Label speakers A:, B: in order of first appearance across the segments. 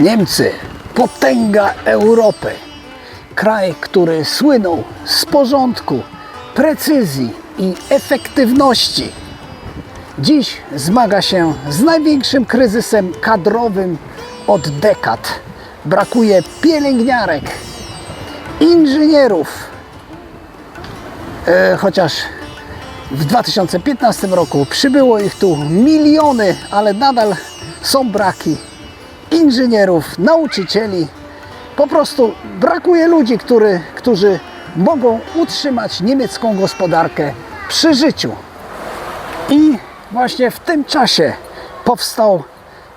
A: Niemcy, potęga Europy. Kraj, który słynął z porządku, precyzji i efektywności. Dziś zmaga się z największym kryzysem kadrowym od dekad. Brakuje pielęgniarek, inżynierów. E, chociaż w 2015 roku przybyło ich tu miliony, ale nadal są braki inżynierów, nauczycieli. Po prostu brakuje ludzi, który, którzy mogą utrzymać niemiecką gospodarkę przy życiu. I właśnie w tym czasie powstał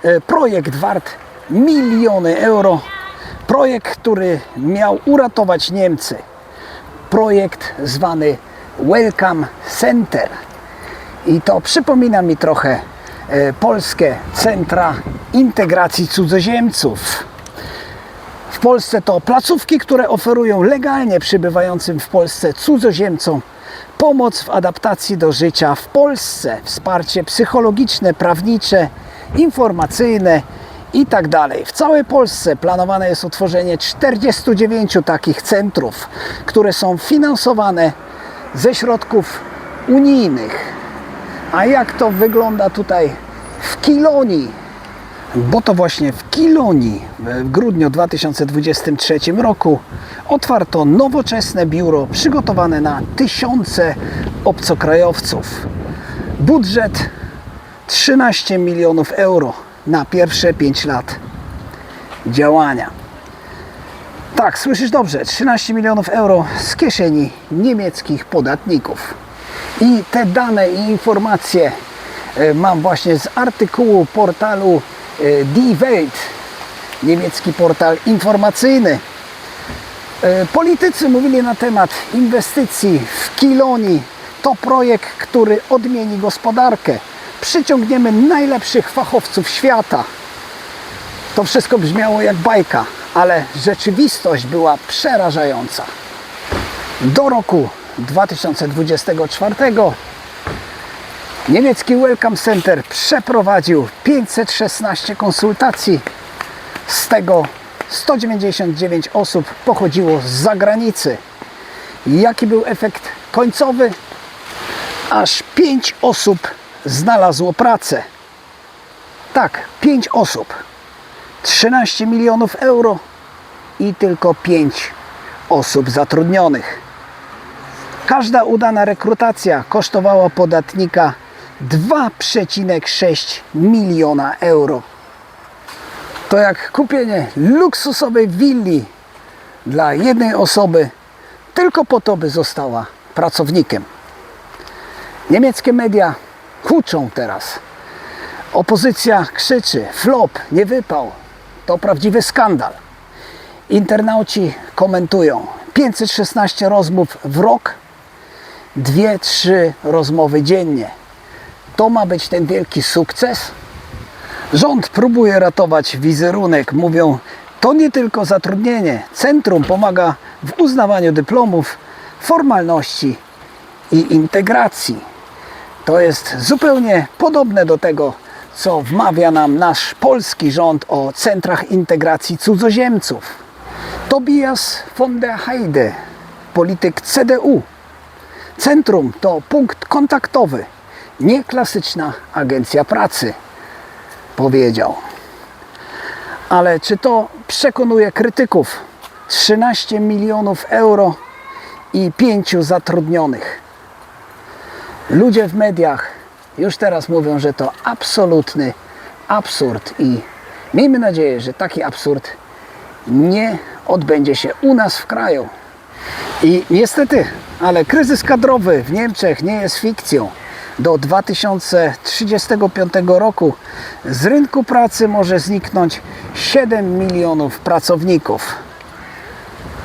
A: e, projekt wart miliony euro. Projekt, który miał uratować Niemcy. Projekt zwany Welcome Center. I to przypomina mi trochę polskie centra integracji cudzoziemców. W Polsce to placówki, które oferują legalnie przybywającym w Polsce cudzoziemcom pomoc w adaptacji do życia w Polsce, wsparcie psychologiczne, prawnicze, informacyjne i tak. W całej Polsce planowane jest utworzenie 49 takich centrów, które są finansowane ze środków unijnych. A jak to wygląda tutaj w Kilonii? Bo to właśnie w Kilonii w grudniu 2023 roku otwarto nowoczesne biuro przygotowane na tysiące obcokrajowców. Budżet 13 milionów euro na pierwsze 5 lat działania. Tak, słyszysz dobrze, 13 milionów euro z kieszeni niemieckich podatników. I te dane i informacje mam właśnie z artykułu portalu e, Die Welt, niemiecki portal informacyjny. E, Politycy mówili na temat inwestycji w Kilonii. To projekt, który odmieni gospodarkę. Przyciągniemy najlepszych fachowców świata. To wszystko brzmiało jak bajka, ale rzeczywistość była przerażająca. Do roku 2024 niemiecki Welcome Center przeprowadził 516 konsultacji. Z tego 199 osób pochodziło z zagranicy. Jaki był efekt końcowy? Aż 5 osób znalazło pracę. Tak, 5 osób. 13 milionów euro i tylko 5 osób zatrudnionych. Każda udana rekrutacja kosztowała podatnika 2,6 miliona euro. To jak kupienie luksusowej willi dla jednej osoby tylko po to, by została pracownikiem. Niemieckie media huczą teraz. Opozycja krzyczy: flop, nie wypał. To prawdziwy skandal. Internauci komentują: 516 rozmów w rok, 2-3 rozmowy dziennie. To ma być ten wielki sukces? Rząd próbuje ratować wizerunek. Mówią, to nie tylko zatrudnienie. Centrum pomaga w uznawaniu dyplomów, formalności i integracji. To jest zupełnie podobne do tego, co wmawia nam nasz polski rząd o centrach integracji cudzoziemców. Tobias von der Heide, polityk CDU. Centrum to punkt kontaktowy, nie klasyczna agencja pracy, powiedział. Ale czy to przekonuje krytyków? 13 milionów euro i pięciu zatrudnionych. Ludzie w mediach już teraz mówią, że to absolutny absurd i miejmy nadzieję, że taki absurd nie odbędzie się u nas w kraju. I niestety, ale kryzys kadrowy w Niemczech nie jest fikcją. Do 2035 roku z rynku pracy może zniknąć 7 milionów pracowników.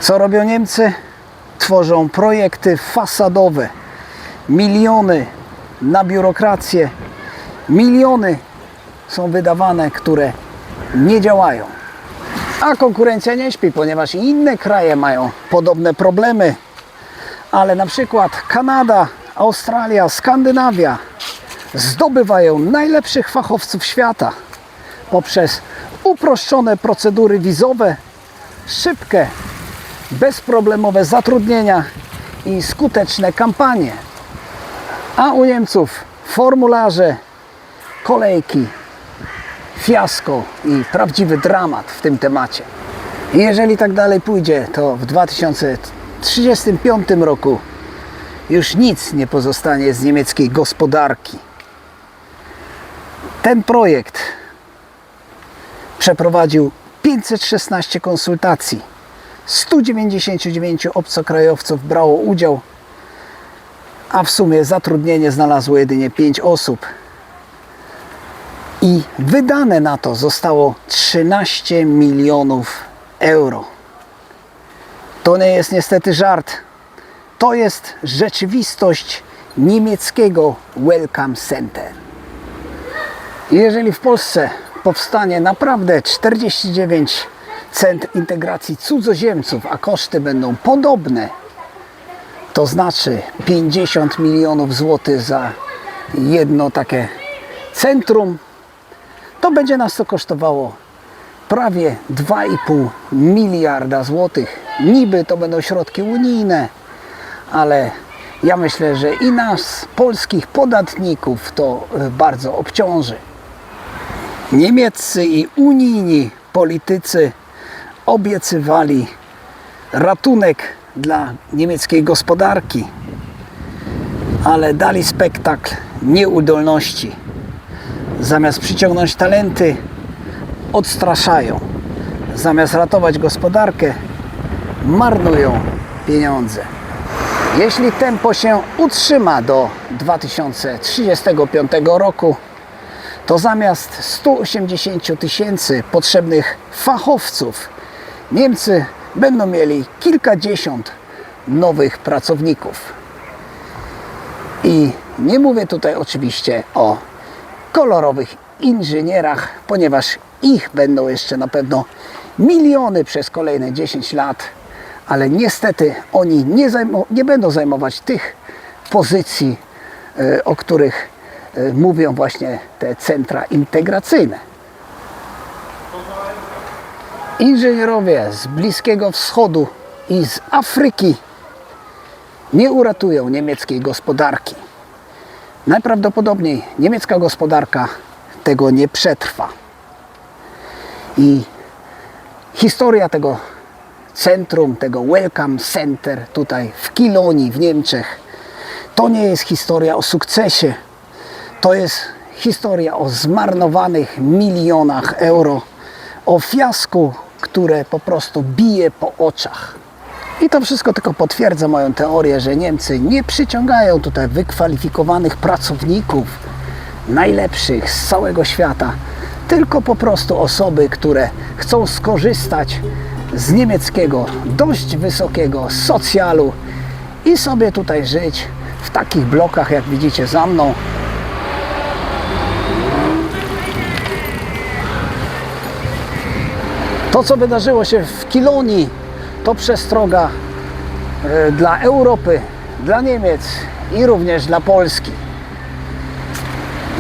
A: Co robią Niemcy? Tworzą projekty fasadowe. Miliony na biurokrację. Miliony są wydawane, które nie działają. A konkurencja nie śpi, ponieważ inne kraje mają podobne problemy. Ale na przykład Kanada, Australia, Skandynawia zdobywają najlepszych fachowców świata poprzez uproszczone procedury wizowe, szybkie, bezproblemowe zatrudnienia i skuteczne kampanie. A u Niemców formularze, kolejki, fiasko i prawdziwy dramat w tym temacie. Jeżeli tak dalej pójdzie, to w 2035 roku już nic nie pozostanie z niemieckiej gospodarki. Ten projekt przeprowadził 516 konsultacji. 199 obcokrajowców brało udział, a w sumie zatrudnienie znalazło jedynie 5 osób. I wydane na to zostało 13 milionów euro. To nie jest niestety żart. To jest rzeczywistość niemieckiego Welcome Center. Jeżeli w Polsce powstanie naprawdę 49 centr integracji cudzoziemców, a koszty będą podobne, to znaczy 50 milionów złotych za jedno takie centrum, to będzie nas to kosztowało prawie 2,5 miliarda złotych. Niby to będą środki unijne, ale ja myślę, że i nas, polskich podatników, to e, bardzo obciąży. Niemieccy i unijni politycy obiecywali ratunek dla niemieckiej gospodarki, ale dali spektakl nieudolności. Zamiast przyciągnąć talenty, odstraszają. Zamiast ratować gospodarkę, marnują pieniądze. Jeśli tempo się utrzyma do 2035 roku, to zamiast 180 tysięcy potrzebnych fachowców, Niemcy będą mieli kilkadziesiąt nowych pracowników. I nie mówię tutaj oczywiście o kolorowych inżynierach, ponieważ ich będą jeszcze na pewno miliony przez kolejne 10 lat, ale niestety oni nie, nie będą zajmować tych pozycji, e, o których e, mówią właśnie te centra integracyjne. Inżynierowie z Bliskiego Wschodu i z Afryki nie uratują niemieckiej gospodarki. Najprawdopodobniej niemiecka gospodarka tego nie przetrwa. I historia tego centrum, tego Welcome Center tutaj w Kilonii w Niemczech, to nie jest historia o sukcesie. To jest historia o zmarnowanych milionach euro, o fiasku, które po prostu bije po oczach. I to wszystko tylko potwierdza moją teorię, że Niemcy nie przyciągają tutaj wykwalifikowanych pracowników, najlepszych z całego świata, tylko po prostu osoby, które chcą skorzystać z niemieckiego dość wysokiego socjalu i sobie tutaj żyć w takich blokach, jak widzicie za mną. To, co wydarzyło się w Kilonii, to przestroga e, dla Europy, dla Niemiec i również dla Polski.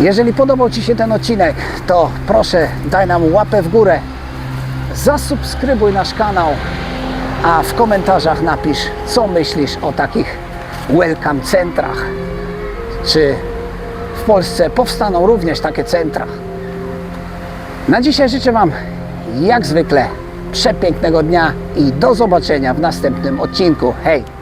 A: Jeżeli podobał Ci się ten odcinek, to proszę daj nam łapę w górę, zasubskrybuj nasz kanał, a w komentarzach napisz, co myślisz o takich welcome centrach. Czy w Polsce powstaną również takie centra? Na dzisiaj życzę Wam jak zwykle przepięknego dnia i do zobaczenia w następnym odcinku. Hej!